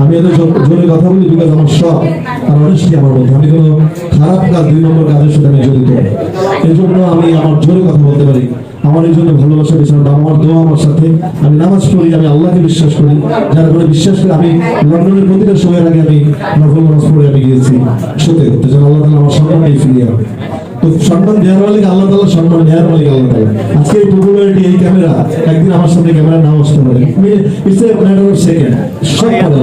আমি এত জোরে কথা বলি বিকজ আমার সব আর অনেস্টি আমার মধ্যে। আমি কোনো খারাপ কাজ দুই নম্বর কাজের সাথে আমি জড়িত এই জন্য আমি আমার জোরে কথা বলতে পারি। আমার এই জন্য ভালোবাসা পেছনে আমার দোয়া আমার সাথে। আমি নামাজ পড়ি, আমি আল্লাহকে বিশ্বাস করি। যার ফলে বিশ্বাস করে আমি লন্ডনের প্রতিটা সময়ের আগে আমি নফল নামাজ পড়ে আমি গিয়েছি। সত্যি করতে যেন আল্লাহ তালা আমার সম্মানটাই ফিরিয়ে হবে তো সম্মান দেওয়ার মালিক আল্লাহ তালা সম্মান নেওয়ার মালিক আল্লাহ তালা আজকে এই পপুলারিটি এই ক্যামেরা একদিন আমার সামনে ক্যামেরা নাও আসতে পারে। It's a matter of second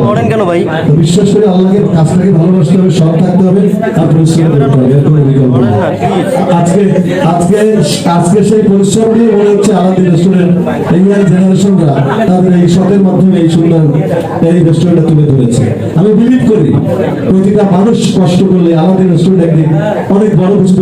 করেন কেন ভাই? বিশ্বাস করে আল্লাহকে কাজটাকে ভালোবাসতে হবে সৎ থাকতে হবে আর পরিশ্রম করতে হবে। কোনো বিকল্প। আজকে আজকে আজকে সেই পরিশ্রম দিয়ে মনে হচ্ছে আমাদের রেস্টুরেন্ট এই জেনারেশনরা তাদের এই সতের মাধ্যমে এই সুন্দর এই রেস্টুরেন্টটা তুলে ধরেছে। আমি বিলিভ করি প্রতিটা মানুষ কষ্ট করলে আমাদের রেস্টুরেন্ট একদিন অনেক বড় কিছু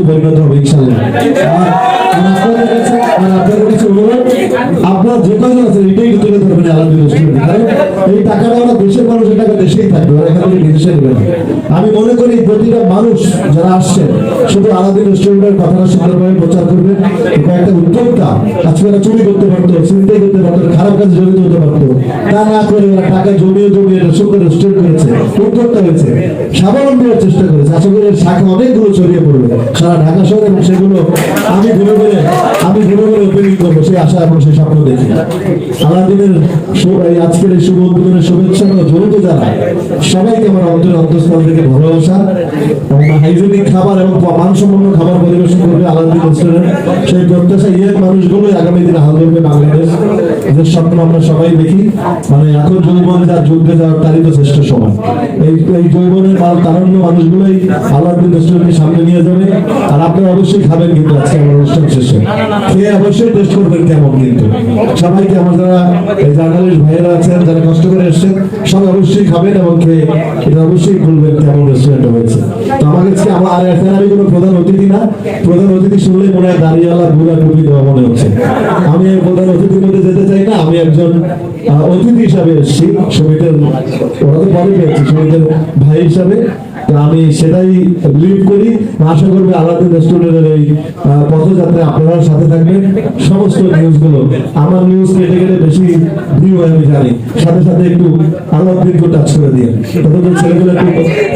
আমি মনে করি প্রতিটা মানুষ যারা আসছে, শুধু আলাদা রেস্টুরেন্টের কথাটা সুন্দরভাবে প্রচার করবে। কয়েকটা উদ্যোক্তা আজকে চুরি করতে পারতো চিন্তাই করতে পারতো, খারাপ কাজে জড়িত হতে পারতো। তা না করে টাকা জমিয়ে জমিয়ে একটা সুন্দর রেস্টুরেন্ট করেছে, উদ্যোক্তা হয়েছে, স্বাবলম্বী চেষ্টা করেছে। আশা করি শাখা অনেকগুলো ছড়িয়ে পড়বে। সারা সেগুলো আমি আমি করব। সেই আশা এবং সেই স্বপ্ন দেখি। সারাদিনের আজকের এই শুভ উদ্বোধনের শুভেচ্ছা এবং সবাইকে আমার অন্তর অন্তঃস্থল থেকে ভালোবাসা হাইজেনিক খাবার এবং মানসম্পন্ন খাবার পরিবেশন করবে আলাদিন রেস্টুরেন্ট সেই প্রত্যাশা ইয়ের মানুষগুলোই আগামী দিনে হাল ধরবে বাংলাদেশ। যে স্বপ্ন আমরা সবাই দেখি। মানে এখন যৌবন যা যুদ্ধে যাওয়ার তারই তো শ্রেষ্ঠ সময়। এই এই যৌবনের কারণ তারণ্য মানুষগুলোই আলাদিন রেস্টুরেন্টকে সামনে নিয়ে যাবে। আর আপনারা অবশ্যই খাবেন কিন্তু আজকে আমার অনুষ্ঠান শেষে। খেয়ে অবশ্যই টেস্ট করবেন কেমন কিন্তু। সবাইকে আমার যারা এই জার্নালিস্ট ভাইয়েরা আছেন, যারা কষ্ট করে এসেছেন, সবাই অবশ্যই খাবেন এবং খেয়ে এটা অবশ্যই বলবেন কেমন রেস্টুরেন্ট হয়েছে। তো আমার কাছে আমার আর এখানে আমি কোনো প্রধান অতিথি না? প্রধান অতিথি শুনলেই মনে হয় দাঁড়িয়েওয়ালা বুড়া টুপি দেওয়া মনে হচ্ছে। আমি প্রধান অতিথির মধ্যে যেতে চাই না, আমি একজন অতিথি হিসাবে এসেছি সমিতের, ওরা তো পরে পেয়েছি সমিতের ভাই হিসাবে। আমি সেটাই বিলিভ করি। আশা করবে আলাদিন রেস্টুরেন্টের এই পথযাত্রায় আপনারাও সাথে থাকবেন। সমস্ত নিউজগুলো আমার নিউজ কেটে কেটে বেশি ভিউ হয় আমি জানি। সাথে সাথে একটু আলাদিনকে টাচ করে দিয়ে। ছেলেগুলো একটু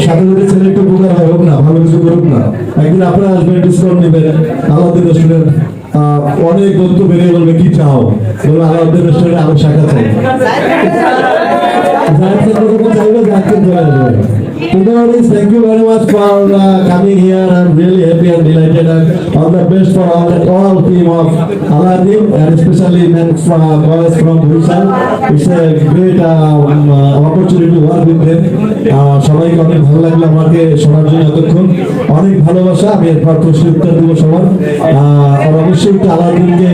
সাথে সাথে ছেলে একটু উপকার হয় হোক না ভালো কিছু করুক না। একদিন আপনারা আসবেন ডিসকাউন্ট নেবেন। আলাদিন রেস্টুরেন্ট অনেক বন্ধু বেরিয়ে বলবে কি চাও? বলবে আলাদিন রেস্টুরেন্টে আরও শাখা চাই driver Today, thank you very much for uh, coming here. I'm really happy and delighted and all the best for all the all team of Aladdin and especially men from boys from Busan. It's a great uh, um, uh, opportunity to work with them. Uh, সবাইকে অনেক ভালো লাগল আমাকে শোনার জন্য এতক্ষণ অনেক ভালোবাসা আমি এরপর প্রশ্ন উত্তর দিব সবার আর অবশ্যই আলাদিনকে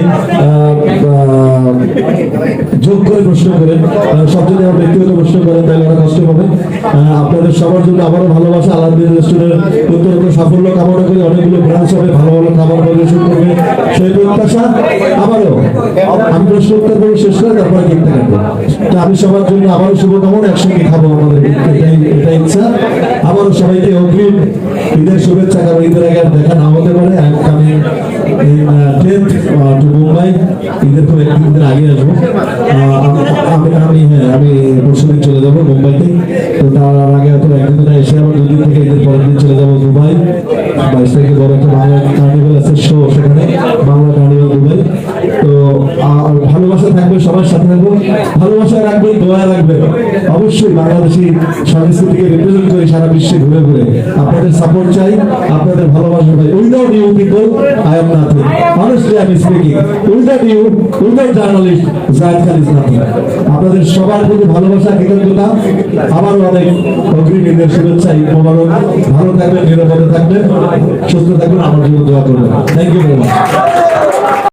যোগ করে প্রশ্ন করেন সব যদি আমার ব্যক্তিগত প্রশ্ন করেন তাহলে ওরা কষ্ট আহ, আপনাদের সবার জন্য আবারও ভালোবাসা আলাদিন রেস্টুরেন্ট অত্যন্ত সাফল্য কামনা করি। অনেকগুলো ব্রাঞ্চ হবে ভালো ভালো খাবার পরিবেশন করবে সেই প্রত্যাশা আবারও আমি প্রশ্ন উত্তর করে শেষ করে তারপরে কিনতে থাকব তো আমি সবার জন্য আবারও শুভকামনা একসঙ্গে খাব আমাদের এটাই ইচ্ছা। আবারও সবাইকে অগ্রিম ঈদের শুভেচ্ছা কারণ ঈদের আগে দেখা না হতে পারে। টেন্থ টু মুম্বাই ঈদের খুব একদিন দিন আগে আসব আমি আমি হ্যাঁ আমি পরশুদিন চলে যাব মুম্বাইতে তো তার আগে হয়তো একদিন দিন এসে আবার দুদিন থেকে ঈদের পরের দিন চলে যাব দুবাই বাইশ তারিখে বড় একটা ভালোবাসা থাকবে, সবার সাথে থাকব। ভালোবাসা রাখবে দোয়া রাখবে। অবশ্যই বাংলাদেশি সংস্কৃতিকে রিপ্রেজেন্ট করে সারা বিশ্বে ঘুরে ঘুরে। আপনাদের সাপোর্ট চাই, আপনাদের ভালোবাসা চাই। Without you people I am nothing honestly I am speaking without you, without journalist Zayed Khan is nothing আপনাদের সবার প্রতি ভালোবাসা, কৃতজ্ঞতা, আবারও অনেক অগ্রিম ঈদের শুভেচ্ছা, ঈদ মোবারক। ভালো থাকবেন, নিরাপদে থাকবেন, সুস্থ থাকবেন, আমার জন্য দোয়া করবেন। Thank you very much